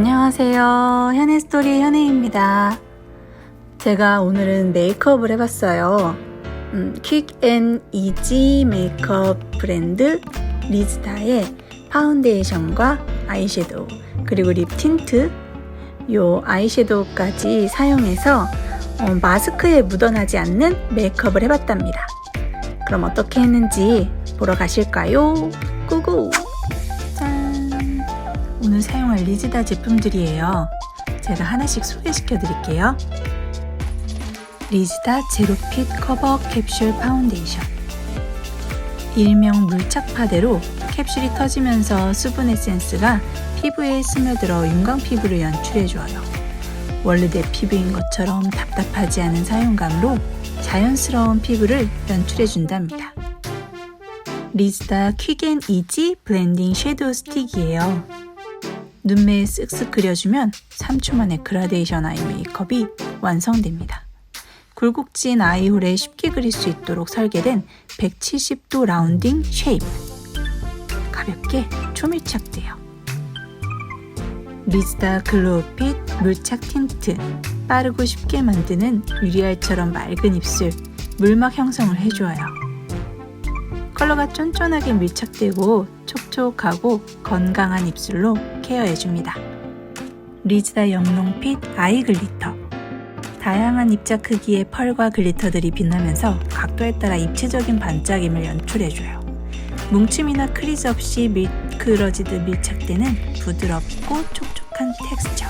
안녕하세요. 현해스토리 현해입니다. 제가 오늘은 메이크업을 해봤어요. 음, 퀵앤 이지 메이크업 브랜드 리즈다의 파운데이션과 아이섀도우 그리고 립 틴트 요 아이섀도우까지 사용해서 어, 마스크에 묻어나지 않는 메이크업을 해봤답니다. 그럼 어떻게 했는지 보러 가실까요? 꾸구! 짠! 오늘 사용할 리즈다 제품들이에요. 제가 하나씩 소개시켜 드릴게요. 리즈다 제로핏 커버 캡슐 파운데이션 일명 물착파대로 캡슐이 터지면서 수분 에센스가 피부에 스며들어 윤광 피부를 연출해줘요. 원래 내 피부인 것처럼 답답하지 않은 사용감으로 자연스러운 피부를 연출해준답니다. 리즈다 퀵앤 이지 블렌딩 섀도우 스틱이에요. 눈매에 쓱쓱 그려주면 3초 만에 그라데이션 아이 메이크업이 완성됩니다. 굴곡진 아이홀에 쉽게 그릴 수 있도록 설계된 170도 라운딩 쉐입. 가볍게 초밀착돼요. 리즈다 글로우핏 물착 틴트. 빠르고 쉽게 만드는 유리알처럼 맑은 입술, 물막 형성을 해주어요. 컬러가 쫀쫀하게 밀착되고 촉촉하고 건강한 입술로 케어해줍니다. 리즈다 영롱 핏 아이 글리터. 다양한 입자 크기의 펄과 글리터들이 빛나면서 각도에 따라 입체적인 반짝임을 연출해줘요. 뭉침이나 크리즈 없이 미끄러지듯 밀착되는 부드럽고 촉촉한 텍스처.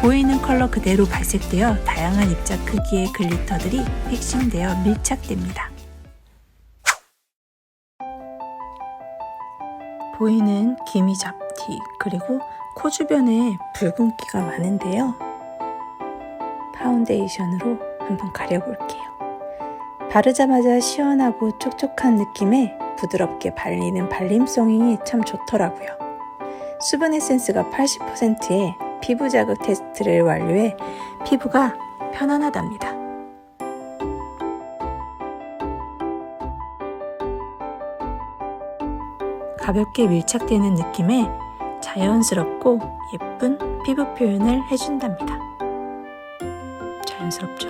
보이는 컬러 그대로 발색되어 다양한 입자 크기의 글리터들이 픽싱되어 밀착됩니다. 보이는 기미 잡 티 그리고 코 주변에 붉은기가 많은데요. 파운데이션으로 한번 가려볼게요. 바르자마자 시원하고 촉촉한 느낌에 부드럽게 발리는 발림성이 참 좋더라고요. 수분 에센스가 80%에 피부 자극 테스트를 완료해 피부가 편안하답니다. 가볍게 밀착되는 느낌에 자연스럽고 예쁜 피부 표현을 해준답니다. 자연스럽죠?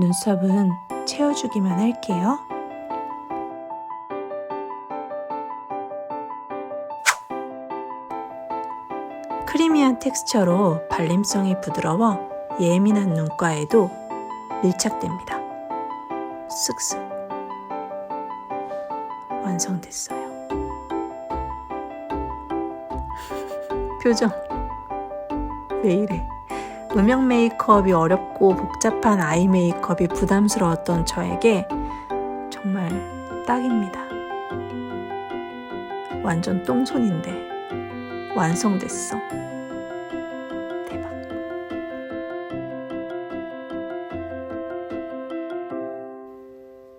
눈썹은 채워주기만 할게요. 크리미한 텍스처로 발림성이 부드러워 예민한 눈가에도 밀착됩니다. 쓱쓱 완성됐어요. 표정 왜 이래? 음영 메이크업이 어렵고 복잡한 아이 메이크업이 부담스러웠던 저에게 정말 딱입니다. 완전 똥손인데 완성됐어. 대박.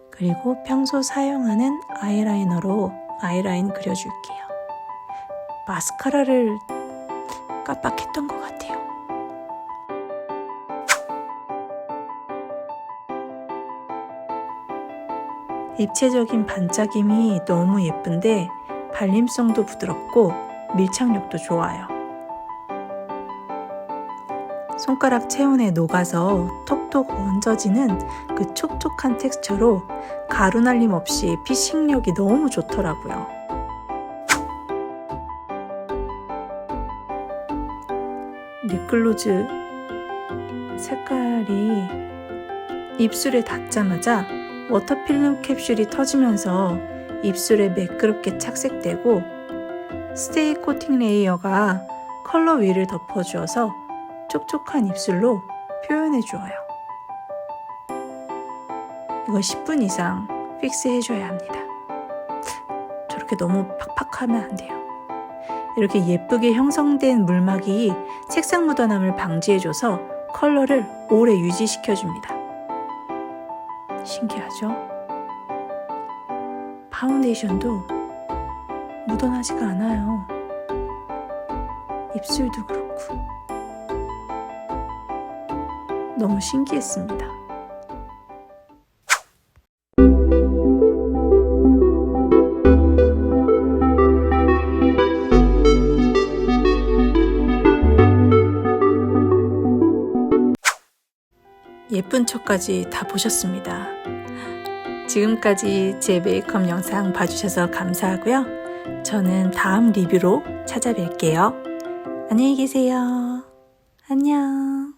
그리고 평소 사용하는 아이라이너로 아이라인 그려줄게요. 마스카라를 깜빡했던 것 같아요. 입체적인 반짝임이 너무 예쁜데 발림성도 부드럽고 밀착력도 좋아요. 손가락 체온에 녹아서 톡톡 얹어지는 그 촉촉한 텍스처로 가루 날림 없이 피싱력이 너무 좋더라고요. 립글로즈 색깔이 입술에 닿자마자 워터필름 캡슐이 터지면서 입술에 매끄럽게 착색되고 스테이 코팅 레이어가 컬러 위를 덮어주어서 촉촉한 입술로 표현해 주어요. 이거 10분 이상 픽스 해 줘야 합니다. 저렇게 너무 팍팍하면 안 돼요. 이렇게 예쁘게 형성된 물막이 색상 묻어남을 방지해줘서 컬러를 오래 유지시켜줍니다. 신기하죠? 파운데이션도 묻어나지가 않아요. 입술도 그렇고 너무 신기했습니다. 예쁜 척까지 다 보셨습니다. 지금까지 제 메이크업 영상 봐주셔서 감사하고요. 저는 다음 리뷰로 찾아뵐게요. 안녕히 계세요. 안녕.